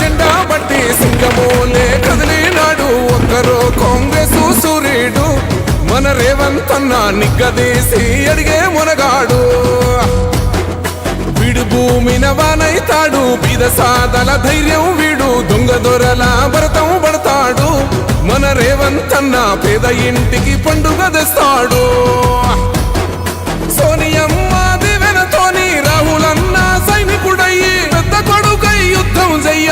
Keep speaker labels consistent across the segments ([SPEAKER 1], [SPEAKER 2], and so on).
[SPEAKER 1] జెండా బట్టి సింగమోలే కదిలినాడు. ఒక్కరో కాంగ్రెస్ సూర్యుడు మన రేవంత్ అన్న నిగ్గదీసి అడిగే మునగాడు. వీడు భూమి నవానైతాడు బీద సాదల ధైర్యం వీడు. దొంగ దొరల భరతం పడతాడు. మన రేవంత్ అన్న పేద ఇంటికి పండుగ తెస్తాడు. సోనియమ్మ దివెనతోని రాహులన్న సైనికుడయ్యి పెద్ద కొడుకై యుద్ధం చెయ్య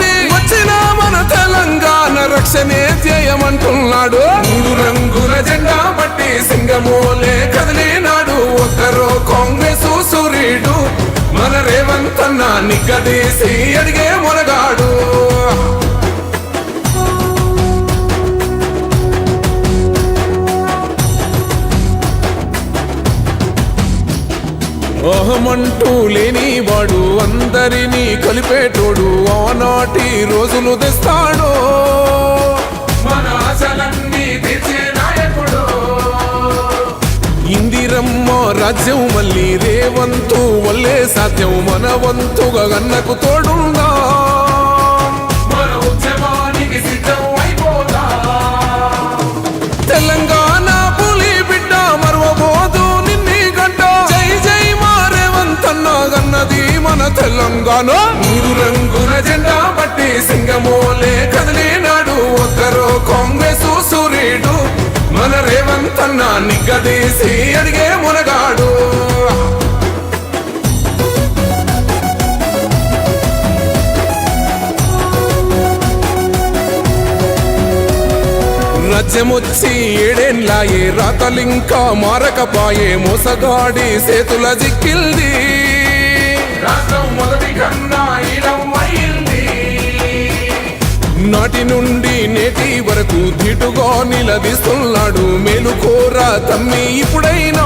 [SPEAKER 1] వచ్చిన మన తెలంగాణ రక్షణే చేయమంటున్నాడు మూడు రంగుల జెండా పట్టి సింగమోలే కదిలినాడు. ఒకరో కాంగ్రెస్ సూర్యుడు. మన రేవంత్ అన్న నిగ్గదీసి అడిగే మునగాడు. మోహమంటూ లేని వాడు అందరినీ కలిపేటోడు ఆనాటి రోజులు తెస్తాడు. మన ఆశలన్నీ ఇందిరమ్మ రాజ్యం మళ్ళీ రేవంతు వల్లే సాధ్యం. మన వంతుగా గన్నకు తోడుందా? తెలంగాణ మూడు రంగుల జెండా పట్టి సింగమోలే కదిలినాడు ఒక్కరో కాంగ్రెస్ సూర్యుడు. మన రేవంత్ అన్న నిగ్గదీసి అడిగే మునగాడు. రాజ్యమొచ్చి ఏడేన్లాయే రాతలింకా మారకపాయే మోసగాడి సేతుల జిక్కిల్ది. రాష్ట్రం మొదటి కన్నా నాటి నుండి నేటి వరకు ధీటుగా నిలదీస్తున్నాడు మేలుకోర తమ్మి ఇప్పుడైనా.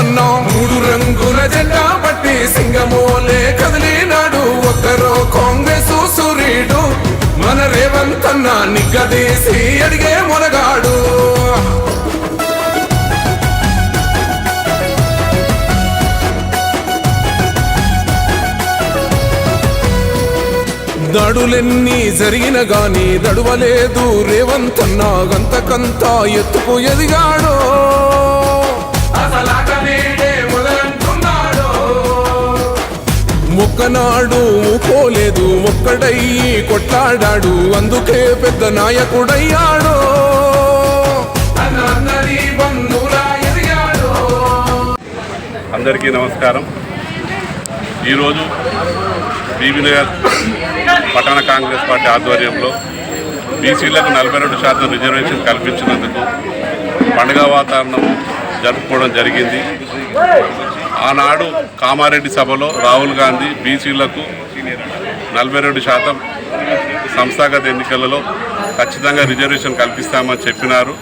[SPEAKER 1] అన్న. మూడు రంగుల జెండా పట్టి సింగమోలే కదిలినాడు. ఒక్కరో కాంగ్రెస్ సూర్యుడు మన రేవంత్ అన్న నిగ్గదీసి అడిగే మునగాడు దడులెన్ని జరిగిన గాని దడువలేదు రేవంత్ అన్న. గంతకంతా ఎత్తుకు ఎదిగాడో. మొక్కనాడు పోలేదు ఒక్కడై కొట్లాడాడు. అందుకే పెద్ద నాయకుడయ్యాడు.
[SPEAKER 2] అందరికీ నమస్కారం. ఈరోజు బీబీనగర్ పట్టణ కాంగ్రెస్ పార్టీ ఆధ్వర్యంలో బీసీలకు నలభై రెండు శాతం రిజర్వేషన్ కల్పించినందుకు పండుగ వాతావరణం జరుపుకోవడం జరిగింది. ఆనాడు కామారెడ్డి సభలో రాహుల్ గాంధీ బీసీలకు నలభై రెండు శాతం సంస్థాగత ఎన్నికలలో ఖచ్చితంగా రిజర్వేషన్ కల్పిస్తామని చెప్పినారు.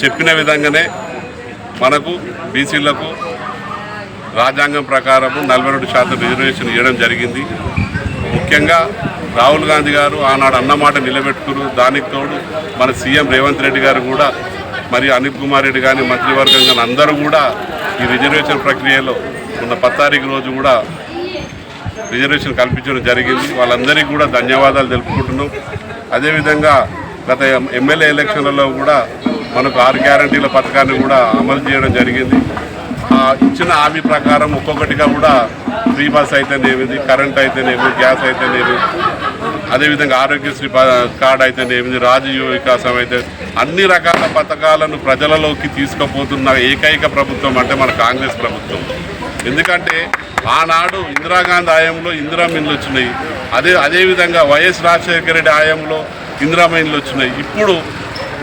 [SPEAKER 2] చెప్పిన విధంగానే మనకు బీసీలకు రాజ్యాంగం ప్రకారము నలభై రెండు శాతం రిజర్వేషన్ ఇవ్వడం జరిగింది. ముఖ్యంగా రాహుల్ గాంధీ గారు ఆనాడు అన్నమాట నిలబెట్టుకున్నారు దానికి తోడు మన సీఎం రేవంత్ రెడ్డి గారు కూడా మరి అనిల్ కుమార్ రెడ్డి కానీ మంత్రివర్గం కానీ అందరూ కూడా ఈ రిజర్వేషన్ ప్రక్రియలో మొన్న పది తారీఖు రోజు కూడా రిజర్వేషన్ కల్పించడం జరిగింది. వాళ్ళందరికీ కూడా ధన్యవాదాలు తెలుపుకుంటున్నాం. అదేవిధంగా గత ఎమ్మెల్యే ఎలక్షన్లలో కూడా మనకు ఆరు గ్యారంటీల పథకాన్ని కూడా అమలు చేయడం జరిగింది. ఆ ఇచ్చిన హామీ ప్రకారం ఒక్కొక్కటిగా కూడా ఫ్రీ బస్ అయితేనేమిది కరెంట్ అయితేనేమి గ్యాస్ అయితేనేమి అదేవిధంగా ఆరోగ్యశ్రీ ప- కార్డు అయితేనేమిది రాజీవ్ వికాసం అయితే అన్ని రకాల పథకాలను ప్రజలలోకి తీసుకుపోతున్న ఏకైక ప్రభుత్వం అంటే మన కాంగ్రెస్ ప్రభుత్వం. ఎందుకంటే ఆనాడు ఇందిరాగాంధీ హయాంలో ఇందిరా మిన్లు వచ్చినాయి. అదే అదేవిధంగా వైఎస్ రాజశేఖర రెడ్డి హయాంలో ఇందిరా మిన్లు వచ్చినాయి. ఇప్పుడు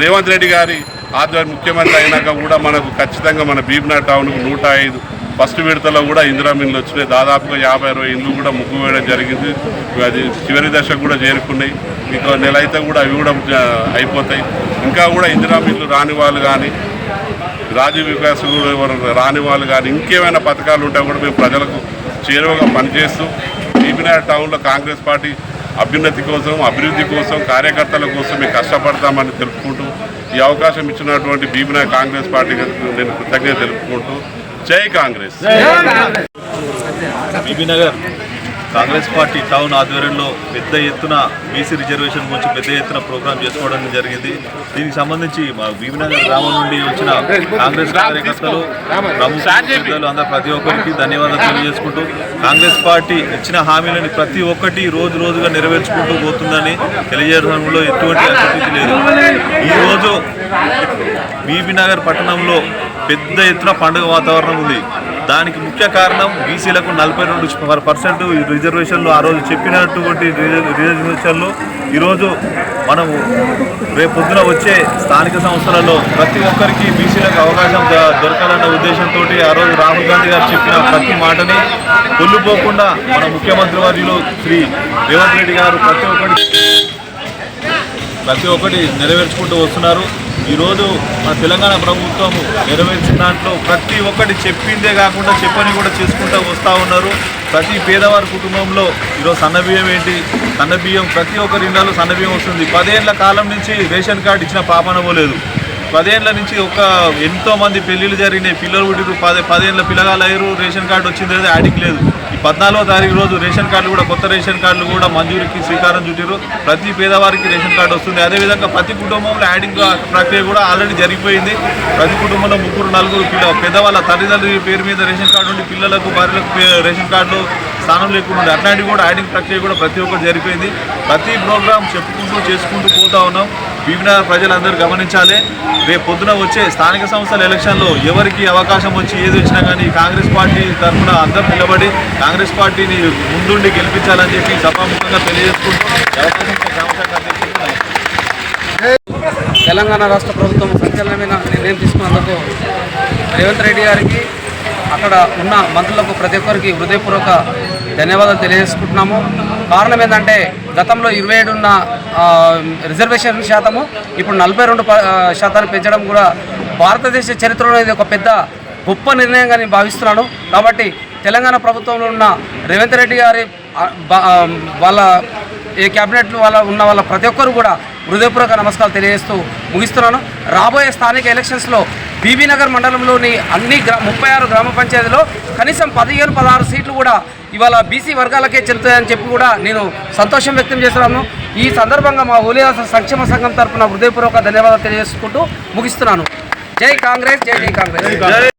[SPEAKER 2] రేవంత్ రెడ్డి గారి ఆధ్వర్యం ముఖ్యమంత్రి అయినాక కూడా మనకు ఖచ్చితంగా మన భీమ్నాథ్ టౌన్కు నూట ఐదు ఫస్ట్ విడతలో కూడా ఇందిరా మిన్లు వచ్చినాయి. దాదాపుగా యాభై అరవై ఇండ్లు కూడా ముగ్గు వేయడం జరిగింది. అది చివరి దశకు కూడా చేరుకున్నాయి. ఇంకో నెల అయితే కూడా అవి కూడా అయిపోతాయి. ఇంకా కూడా ఇందిరా మిన్లు రాని వాళ్ళు కానీ రాజీవ్ వికాస్ రాని వాళ్ళు కానీ ఇంకేమైనా పథకాలు ఉంటే కూడా మేము ప్రజలకు చేరువగా పనిచేస్తూ బీబీనాథ్ టౌన్లో కాంగ్రెస్ పార్టీ అభ్యున్నతి కోసం అభివృద్ధి కోసం కార్యకర్తల కోసం మేము కష్టపడతామని తెలుపుకుంటూ ఈ అవకాశం ఇచ్చినటువంటి బీబీనాథ్ కాంగ్రెస్ పార్టీకి నేను కృతజ్ఞత తెలుపుకుంటూ. జై కాంగ్రెస్.
[SPEAKER 3] బీబీనగర్ కాంగ్రెస్ పార్టీ టౌన్ ఆధ్వర్యంలో పెద్ద ఎత్తున బీసీ రిజర్వేషన్ గురించి పెద్ద ఎత్తున ప్రోగ్రాం చేసుకోవడం జరిగింది. దీనికి సంబంధించి మా భీమనగర్ గ్రామం నుండి వచ్చిన కాంగ్రెస్ కార్యకర్తలు ప్రముఖ పెద్దలు అందరూ ప్రతి ఒక్కరికి ధన్యవాదాలు తెలియజేసుకుంటూ కాంగ్రెస్ పార్టీ ఇచ్చిన హామీలని ప్రతి ఒక్కటి రోజు రోజుగా నెరవేర్చుకుంటూ పోతుందని తెలియజేయడంలో ఎటువంటి అసంతృప్తి లేదు. ఈరోజు బీబీనగర్ పట్టణంలో పెద్ద ఎత్తున పండుగ వాతావరణం ఉంది. దానికి ముఖ్య కారణం బీసీలకు నలభై రెండు పర్సెంట్ రిజర్వేషన్లు ఆ రోజు చెప్పినటువంటి రిజ- రిజర్వేషన్లు. ఈరోజు మనము రేపు పొద్దున వచ్చే స్థానిక సంస్థలలో ప్రతి ఒక్కరికి బీసీలకు అవకాశం దొరకాలన్న ఉద్దేశంతో ఆ రోజు రాహుల్ గాంధీ గారు చెప్పిన ప్రతి మాటని కొల్లుపోకుండా మన ముఖ్యమంత్రి వర్యులు శ్రీ రేవంత్ రెడ్డి గారు ప్రతి ఒక్కటి ప్రతి ఒక్కటి నెరవేర్చుకుంటూ వస్తున్నారు. ఈరోజు మన తెలంగాణ ప్రభుత్వం నెరవేర్చిన దాంట్లో ప్రతి ఒక్కటి చెప్పిందే కాకుండా చెప్పని కూడా చేసుకుంటూ వస్తూ ఉన్నారు. ప్రతి పేదవారి కుటుంబంలో ఈరోజు సన్నబియ్యం ఏంటి? సన్నబియ్యం ప్రతి ఒక్కరి ఇళ్ళలో సన్నబియ్యం వస్తుంది. పదేళ్ళ కాలం నుంచి రేషన్ కార్డు ఇచ్చిన పాపన పోలేదు. పదేళ్ళ నుంచి ఒక ఎంతో మంది పెళ్ళిళ్ళు జరిగినాయి. పిల్లలు పుట్టిరు పదే పదేళ్ళ పిల్లగాలు అయ్యారు. రేషన్ కార్డు వచ్చింది లేదా యాడింగ్ లేదు. ఈ పద్నాలుగో తారీఖు రోజు రేషన్ కార్డులు కూడా కొత్త రేషన్ కార్డులు కూడా మంజూరికి శ్రీకారం చుట్టారు ప్రతి పేదవారికి రేషన్ కార్డు వస్తుంది. అదేవిధంగా ప్రతి కుటుంబంలో యాడింగ్ ప్రక్రియ కూడా ఆల్రెడీ జరిగిపోయింది. ప్రతి కుటుంబంలో ముగ్గురు నలుగురు పిల్ల పెద్దవాళ్ళ తల్లిదండ్రుల పేరు మీద రేషన్ కార్డు ఉండి పిల్లలకు భార్యలకు రేషన్ కార్డులు స్థానం లేకుండా ఉండే అట్లాంటివి కూడా యాడింగ్ ప్రక్రియ కూడా ప్రతి ఒక్కటి జరిగిపోయింది. ప్రతి ప్రోగ్రాం చెప్పుకుంటూ చేసుకుంటూ పోతా ఉన్నాం. విభిన్న ప్రజలందరూ గమనించాలి. రేపు పొద్దున వచ్చే స్థానిక సంస్థల ఎలక్షన్లో ఎవరికి అవకాశం వచ్చి ఏది వచ్చినా కానీ కాంగ్రెస్ పార్టీ తరఫున అందరూ నిలబడి కాంగ్రెస్ పార్టీని ముందుండి గెలిపించాలని చెప్పి సభాముఖంగా తెలియజేసుకుంటూ
[SPEAKER 4] తెలంగాణ రాష్ట్ర ప్రభుత్వం సంచలనమైన నిర్ణయం తీసుకున్నందుకు రేవంత్ రెడ్డి గారికి అక్కడ ఉన్న మంత్రులకు ప్రతి ఒక్కరికి హృదయపూర్వక ధన్యవాదాలు తెలియజేసుకుంటున్నాము. కారణం ఏంటంటే గతంలో ఇరవై ఏడు ఉన్న రిజర్వేషన్ శాతము ఇప్పుడు నలభై రెండు శాతాన్ని పెంచడం కూడా భారతదేశ చరిత్రలో ఇది ఒక పెద్ద గొప్ప నిర్ణయంగా నేను భావిస్తున్నాను. కాబట్టి తెలంగాణ ప్రభుత్వంలో ఉన్న రేవంత్ రెడ్డి గారి వాళ్ళ ఏ క్యాబినెట్లు వాళ్ళ ఉన్న వాళ్ళ ప్రతి ఒక్కరు కూడా హృదయపూర్వక నమస్కారాలు తెలియజేస్తూ ముగిస్తున్నాను. రాబోయే స్థానిక ఎలక్షన్స్లో బీబీనగర్ మండలంలోని అన్ని గ్రా ముప్పై ఆరు గ్రామ పంచాయతీలో కనీసం పదిహేను పదహారు సీట్లు కూడా ఇవాళ బీసీ వర్గాలకే చెల్లుతాయని చెప్పి కూడా నేను సంతోషం వ్యక్తం చేస్తున్నాను. ఈ సందర్భంగా మా హోలీదాస సంక్షేమ సంఘం తరఫున హృదయపూర్వక ధన్యవాదాలు తెలియజేసుకుంటూ ముగిస్తున్నాను. జై కాంగ్రెస్ జై జై కాంగ్రెస్.